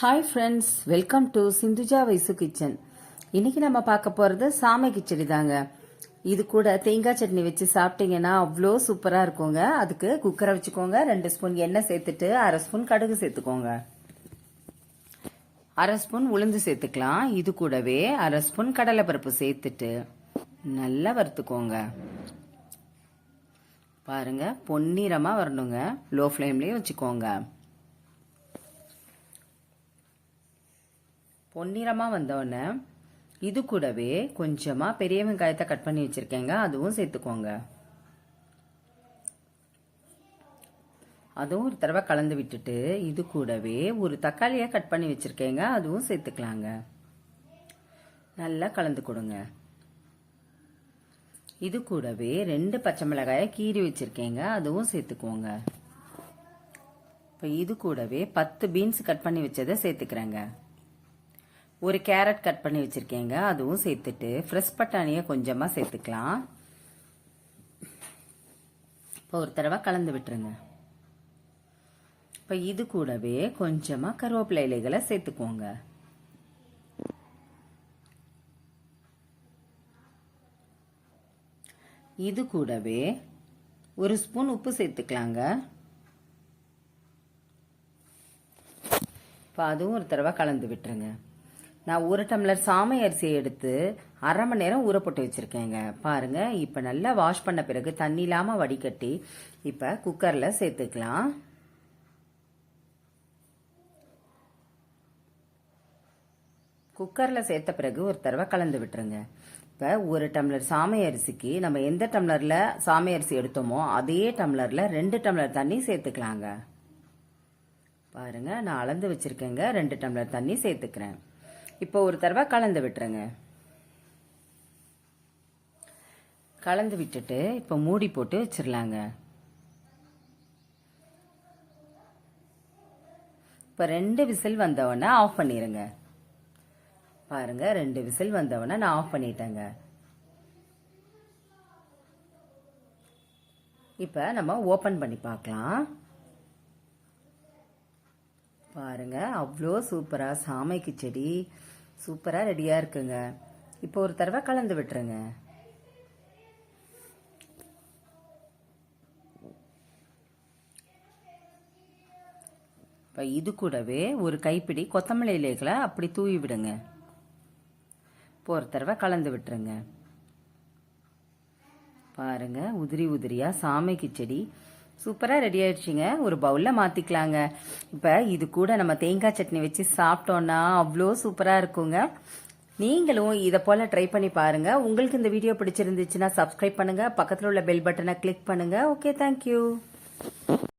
Hi friends welcome to Sindhuja Vaisu kitchen இன்னைக்கு நம்ம பார்க்க போகிறது சாமை கிச்சடி தாங்க. இது கூட தேங்காய் சட்னி வச்சு சாப்பிட்டீங்கன்னா அவ்வளோ சூப்பராக இருக்குங்க. அதுக்கு குக்கரை வச்சுக்கோங்க. ரெண்டு ஸ்பூன் எண்ணெய் சேர்த்துட்டு அரை ஸ்பூன் கடுகு சேர்த்துக்கோங்க. அரை ஸ்பூன் உளுந்து சேர்த்துக்கலாம். இது கூடவே அரை ஸ்பூன் கடலைப்பருப்பு சேர்த்துட்டு நல்லா வறுத்துக்கோங்க. பாருங்க பொன்னிறமாக வரணுங்க. லோ ஃப்ளேம்லேயே வச்சுக்கோங்க. பொன்னிறமாக வந்தோடனே இது கூடவே கொஞ்சமாக பெரிய வெங்காயத்தை கட் பண்ணி வச்சுருக்கேங்க. அதுவும் சேர்த்துக்கோங்க. அதுவும் ஒரு தடவை கலந்து விட்டுட்டு இது கூடவே ஒரு தக்காளியை கட் பண்ணி வச்சுருக்கேங்க. அதுவும் சேர்த்துக்கலாங்க. நல்லா கலந்து கொடுங்க. இது கூடவே ரெண்டு பச்சை மிளகாயை கீறி வச்சுருக்கேங்க. அதுவும் சேர்த்துக்கோங்க. இப்போ இது கூடவே பத்து பீன்ஸ் கட் பண்ணி வச்சதை சேர்த்துக்கிறேங்க. ஒரு கேரட் கட் பண்ணி வச்சுருக்கேங்க. அதுவும் சேர்த்துட்டு ஃப்ரெஷ் பட்டாணியை கொஞ்சமாக சேர்த்துக்கலாம். இப்போ ஒரு தடவை கலந்து விட்டுருங்க. இப்போ இது கூடவே கொஞ்சமாக கருவேப்பிலை இலைகளை சேர்த்துக்கோங்க இது கூடவே ஒரு ஸ்பூன் உப்பு சேர்த்துக்கலாங்க. இப்போ அதுவும் ஒரு தடவை கலந்து விட்டுருங்க. நான் ஒரு டம்ளர் சாமை அரிசியை எடுத்து அரை மணி நேரம் ஊற போட்டு வச்சுருக்கேங்க. பாருங்கள் இப்போ நல்லா வாஷ் பண்ண பிறகு தண்ணி இல்லாமல் வடிகட்டி இப்போ குக்கரில் சேர்த்துக்கலாம். குக்கரில் சேர்த்த பிறகு ஒரு தடவை கலந்து விட்டுருங்க. இப்போ ஒரு டம்ளர் சாமை அரிசிக்கு நம்ம எந்த டம்ளரில் சாமை அரிசி எடுத்தோமோ அதே டம்ளரில் ரெண்டு டம்ளர் தண்ணி சேர்த்துக்கலாங்க. பாருங்கள் நான் அளந்து வச்சுருக்கேங்க ரெண்டு டம்ளர் தண்ணி சேர்த்துக்கிறேன். இப்போ ஒரு தடவை கலந்து விட்டுருங்க. கலந்து விட்டுட்டு இப்போ மூடி போட்டு வச்சிடலாங்க இப்போ ரெண்டு விசில் வந்தவொடனே ஆஃப் பண்ணிடுங்க பாருங்க ரெண்டு விசில் வந்தவொடனே நான் ஆஃப் பண்ணிட்டேங்க. இப்போ நம்ம ஓப்பன் பண்ணி பார்க்கலாம். பாருங்க அவ்வளோ சூப்பராக சாமை கிச்சடி சூப்பராக ரெடியாக இருக்குங்க. இப்போ ஒரு தடவை கலந்து விட்டுருங்க. இப்போ இது கூடவே ஒரு கைப்பிடி கொத்தமல்லி இலைகளை அப்படி தூவி விடுங்க. இப்போ ஒரு தடவை கலந்து விட்டுருங்க. பாருங்க உதிரி உதிரியாக சாமைக்கு செடி சூப்பராக ரெடி ஆயிடுச்சுங்க. ஒரு பவுலில் மாற்றிக்கலாங்க இப்போ இது கூட நம்ம தேங்காய் சட்னி வச்சு சாப்பிட்டோன்னா அவ்வளோ சூப்பராக இருக்குங்க. நீங்களும் இதை போல் ட்ரை பண்ணி பாருங்கள் உங்களுக்கு இந்த வீடியோ பிடிச்சிருந்துச்சுன்னா சப்ஸ்கிரைப் பண்ணுங்கள் பக்கத்தில் உள்ள பெல் பட்டனை கிளிக் பண்ணுங்கள் ஓகே தேங்க்யூ